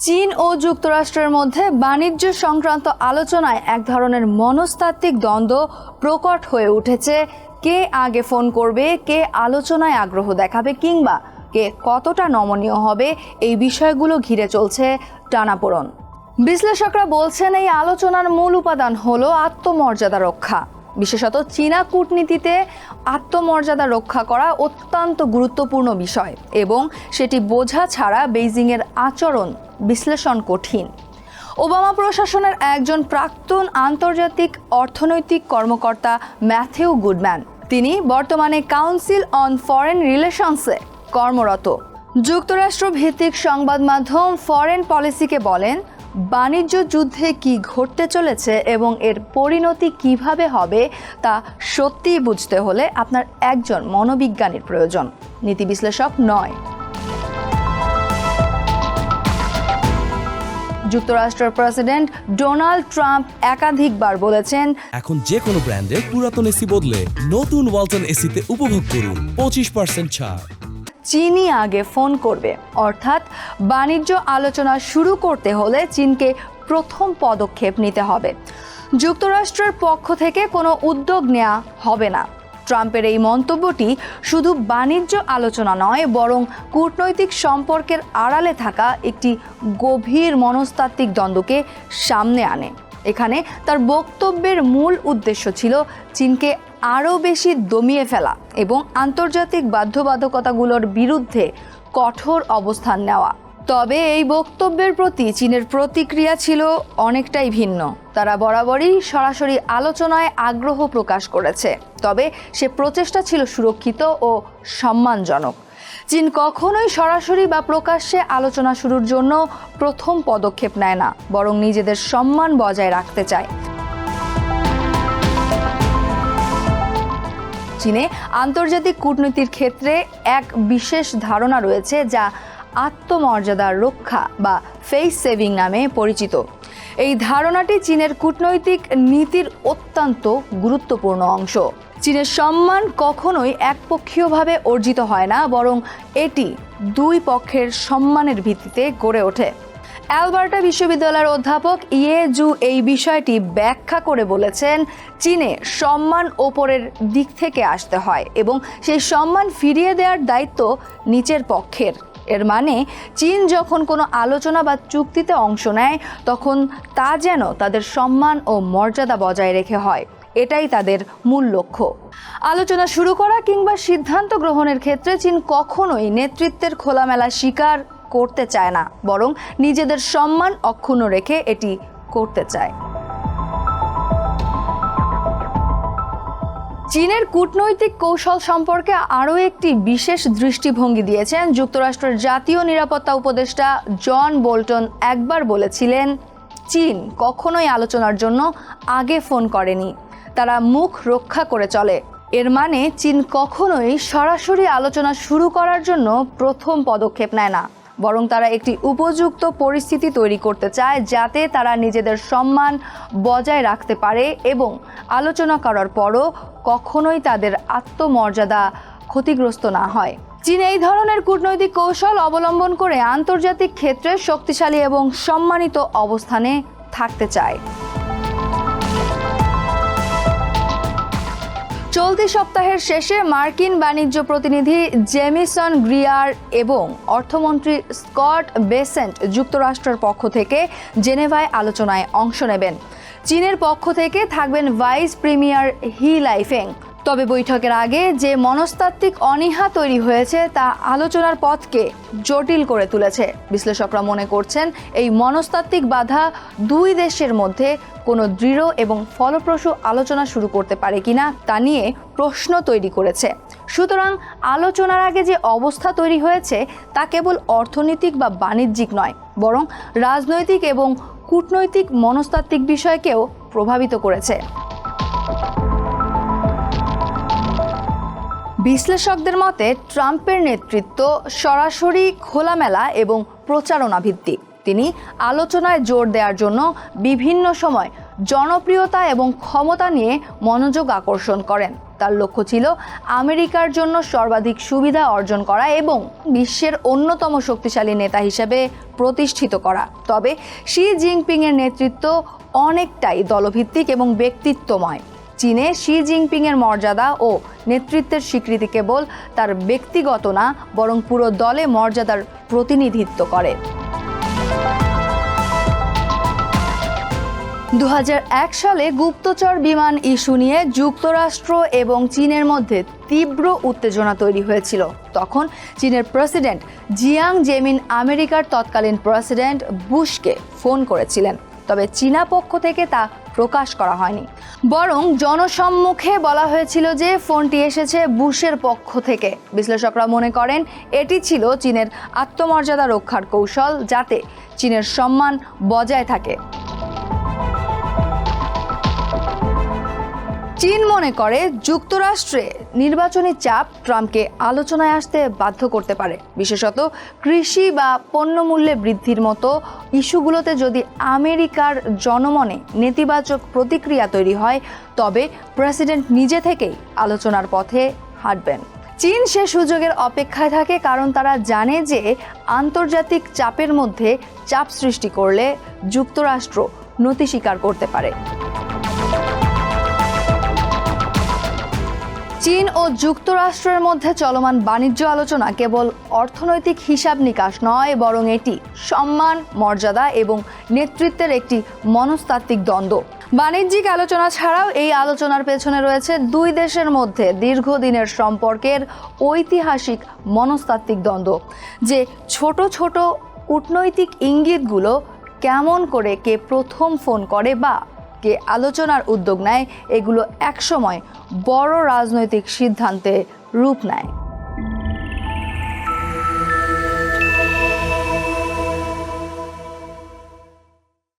চীন ও যুক্তরাষ্ট্রের মধ্যে বাণিজ্য সংক্রান্ত আলোচনায় এক ধরনের মনস্তাত্ত্বিক দ্বন্দ্ব প্রকট হয়ে উঠেছে। কে আগে ফোন করবে, কে আলোচনায় আগ্রহ দেখাবে, কিংবা কে কতটা নমনীয় হবে, এই বিষয়গুলো ঘিরে চলছে টানাপোড়ন। বিশ্লেষকরা বলছেন, এই আলোচনার মূল উপাদান হলো আত্মমর্যাদা রক্ষা। বিশেষত চীনা কূটনীতিতে আত্মমর্যাদা রক্ষা করা অত্যন্ত গুরুত্বপূর্ণ বিষয় এবং সেটি বোঝা ছাড়া বেইজিংয়ের আচরণ বিশ্লেষণ কঠিন। ওবামা প্রশাসনের একজন প্রাক্তন আন্তর্জাতিক অর্থনৈতিক কর্মকর্তা ম্যাথিউ গুডম্যান। তিনি বর্তমানে কাউন্সিল অন ফরেন রিলেশনসে কর্মরত। যুক্তরাষ্ট্র ভিত্তিক সংবাদ মাধ্যম ফরেন পলিসিকে বলেন বাণিজ্য যুদ্ধে কি ঘটতে চলেছে এবং এর পরিণতি কীভাবে হবে তা সত্যিই বুঝতে হলে আপনার একজন মনোবিজ্ঞানীর প্রয়োজন। নীতি বিশ্লেষক নয়। যুক্তরাষ্ট্রের প্রেসিডেন্ট ডোনাল্ড ট্রাম্প একাধিকবার বলেছেন, এখন যে কোনো ব্র্যান্ডের পুরাতন এসি বদলে নতুন ওয়ালটন এসিতে উপভোগ করুন। পঁচিশ পার্সেন্ট ছাড়। চীনই আগে ফোন করবে। অর্থাৎ বাণিজ্য আলোচনা শুরু করতে হলে চীনকে প্রথম পদক্ষেপ নিতে হবে। যুক্তরাষ্ট্রের পক্ষ থেকে কোনো উদ্যোগ নেওয়া হবে না। ট্রাম্পের এই মন্তব্যটি শুধু বাণিজ্য আলোচনা নয়, বরং কূটনৈতিক সম্পর্কের আড়ালে থাকা একটি গভীর মনস্তাত্ত্বিক দ্বন্দ্বকে সামনে আনে। এখানে তার বক্তব্যের মূল উদ্দেশ্য ছিল চীনকে আরও বেশি দমিয়ে ফেলা এবং আন্তর্জাতিক বাধ্যবাধকতাগুলোর বিরুদ্ধে কঠোর অবস্থান নেওয়া। তবে এই বক্তব্যের প্রতি চীনের প্রতিক্রিয়া ছিল অনেকটাই ভিন্ন। তারা বরাবরই সরাসরি আলোচনায় আগ্রহ প্রকাশ করেছে। তবে সে প্রচেষ্টা ছিল সুরক্ষিত ও সম্মানজনক। চীন কখনোই সরাসরি বা প্রকাশ্যে আলোচনা শুরুর জন্য প্রথম পদক্ষেপ নেয় না, বরং নিজেদের সম্মান বজায় রাখতে চায়। চীনে আন্তর্জাতিক কূটনীতির ক্ষেত্রে এক বিশেষ ধারণা রয়েছে যা আত্মমর্যাদার রক্ষা বা ফেস সেভিং নামে পরিচিত। এই ধারণাটি চীনের কূটনৈতিক নীতির অত্যন্ত গুরুত্বপূর্ণ অংশ। চীনের সম্মান কখনোই একপক্ষীয়ভাবে অর্জিত হয় না, বরং এটি দুই পক্ষের সম্মানের ভিত্তিতে গড়ে ওঠে। অ্যালবার্টা বিশ্ববিদ্যালয়ের অধ্যাপক ইয়ে জু এই বিষয়টি ব্যাখ্যা করে বলেছেন, চীনে সম্মান ওপরের দিক থেকে আসতে হয় এবং সেই সম্মান ফিরিয়ে দেওয়ার দায়িত্ব নিচের পক্ষের। এর মানে চীন যখন কোনো আলোচনা বা চুক্তিতে অংশ নেয়, তখন তা যেন তাদের সম্মান ও মর্যাদা বজায় রেখে হয়। এটাই তাদের মূল লক্ষ্য। আলোচনা শুরু করা কিংবা সিদ্ধান্ত গ্রহণের ক্ষেত্রে চীন কখনোই নেতৃত্বের খোলামেলা স্বীকার করতে চায় না, বরং নিজেদের সম্মান অক্ষুণ্ণ রেখে এটি করতে চায়। চীনের কূটনৈতিক কৌশল সম্পর্কে আরও একটি বিশেষ দৃষ্টিভঙ্গি দিয়েছেন যুক্তরাষ্ট্রের জাতীয় নিরাপত্তা উপদেষ্টা জন বোল্টন। একবার বলেছিলেন, চীন কখনোই আলোচনার জন্য আগে ফোন করেনি। তারা মুখ রক্ষা করে চলে। এর মানে চীন কখনোই সরাসরি আলোচনা শুরু করার জন্য প্রথম পদক্ষেপ নেয় না। বরং তারা একটি উপযুক্ত পরিস্থিতি তৈরি করতে চায় যাতে তারা নিজেদের সম্মান বজায় রাখতে পারে এবং আলোচনা করার পরও কখনোই তাদের আত্মমর্যাদা ক্ষতিগ্রস্ত না হয়। চীন এই ধরনের কূটনৈতিক কৌশল অবলম্বন করে আন্তর্জাতিক ক্ষেত্রে শক্তিশালী এবং সম্মানিত অবস্থানে থাকতে চায়। চলতি সপ্তাহের শেষে মার্কিন বাণিজ্য প্রতিনিধি জেমিসন গ্রিয়ার এবং অর্থমন্ত্রী স্কট বেসেন্ট যুক্তরাষ্ট্রের পক্ষ থেকে জেনেভায় আলোচনায় অংশ নেবেন। চীনের পক্ষ থেকে থাকবেন ভাইস প্রিমিয়ার হি লাইফেং। তবে বৈঠকের আগে যে মনস্তাত্ত্বিক অনীহা তৈরি হয়েছে তা আলোচনার পথকে জটিল করে তুলেছে। বিশ্লেষকরা মনে করছেন এই মনস্তাত্ত্বিক বাধা দুই দেশের মধ্যে কোনো দৃঢ় এবং ফলপ্রসূ আলোচনা শুরু করতে পারে কিনা তা নিয়ে প্রশ্ন তৈরি করেছে। সুতরাং আলোচনার আগে যে অবস্থা তৈরি হয়েছে তা কেবল অর্থনৈতিক বা বাণিজ্যিক নয়, বরং রাজনৈতিক এবং কূটনৈতিক মনস্তাত্ত্বিক বিষয়কেও প্রভাবিত করেছে। বিশ্লেষকদের মতে, ট্রাম্পের নেতৃত্ব সরাসরি খোলামেলা এবং প্রচারণা ভিত্তিক তিনি আলোচনায় জোর দেওয়ার জন্য বিভিন্ন সময় জনপ্রিয়তা এবং ক্ষমতা নিয়ে মনোযোগ আকর্ষণ করেন। তার লক্ষ্য ছিল আমেরিকার জন্য সর্বাধিক সুবিধা অর্জন করা এবং বিশ্বের অন্যতম শক্তিশালী নেতা হিসেবে প্রতিষ্ঠিত করা। তবে, শি জিনপিংয়ের নেতৃত্ব অনেকটাই দলভিত্তিক এবং ব্যক্তিত্বময়। চীনে শি জিনপিংয়ের মর্যাদা ও নেতৃত্বের স্বীকৃতি কেবল তার ব্যক্তিগত না, বরং পুরো দলে মর্যাদার প্রতিনিধিত্ব করে। দু হাজার এক সালে গুপ্তচর বিমান ইস্যু নিয়ে যুক্তরাষ্ট্র এবং চীনের মধ্যে তীব্র উত্তেজনা তৈরি হয়েছিল। তখন চীনের প্রেসিডেন্ট জিয়াং জেমিন আমেরিকার তৎকালীন প্রেসিডেন্ট বুশকে ফোন করেছিলেন। তবে চীনা পক্ষ থেকে তা প্রকাশ করা হয়নি। বরং জনসম্মুখে বলা হয়েছিল যে ফোনটি এসেছে বুশের পক্ষ থেকে। বিশ্লেষকরা মনে করেন এটি ছিল চীনের আত্মমর্যাদা রক্ষার কৌশল যাতে চীনের সম্মান বজায় থাকে। চীন মনে করে যুক্তরাষ্ট্রে নির্বাচনী চাপ ট্রাম্পকে আলোচনায় আসতে বাধ্য করতে পারে। বিশেষত কৃষি বা পণ্যমূল্যে বৃদ্ধির মতো ইস্যুগুলোতে যদি আমেরিকার জনমনে নেতিবাচক প্রতিক্রিয়া তৈরি হয়, তবে প্রেসিডেন্ট নিজে থেকেই আলোচনার পথে হাঁটবেন। চীন সে সুযোগের অপেক্ষায় থাকে কারণ তারা জানে যে আন্তর্জাতিক চাপের মধ্যে চাপ সৃষ্টি করলে যুক্তরাষ্ট্র নতি স্বীকার করতে পারে। চীন ও যুক্তরাষ্ট্রের মধ্যে চলমান বাণিজ্য আলোচনা কেবল অর্থনৈতিক হিসাব নিকাশ নয়, বরং এটি সম্মান, মর্যাদা এবং নেতৃত্বের একটি মনস্তাত্ত্বিক দ্বন্দ্ব। বাণিজ্যিক আলোচনা ছাড়াও এই আলোচনার পেছনে রয়েছে দুই দেশের মধ্যে দীর্ঘদিনের সম্পর্কের ঐতিহাসিক মনস্তাত্ত্বিক দ্বন্দ্ব, যে ছোট ছোট কূটনৈতিক ইঙ্গিতগুলো কেমন করে কে প্রথম ফোন করে বা কে আলোচনার উদ্যোগ নেয় এগুলো একসময় বড় রাজনৈতিক সিদ্ধান্তে রূপ নেয়।